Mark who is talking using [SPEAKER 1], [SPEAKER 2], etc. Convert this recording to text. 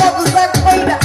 [SPEAKER 1] বাবু সাক কইরা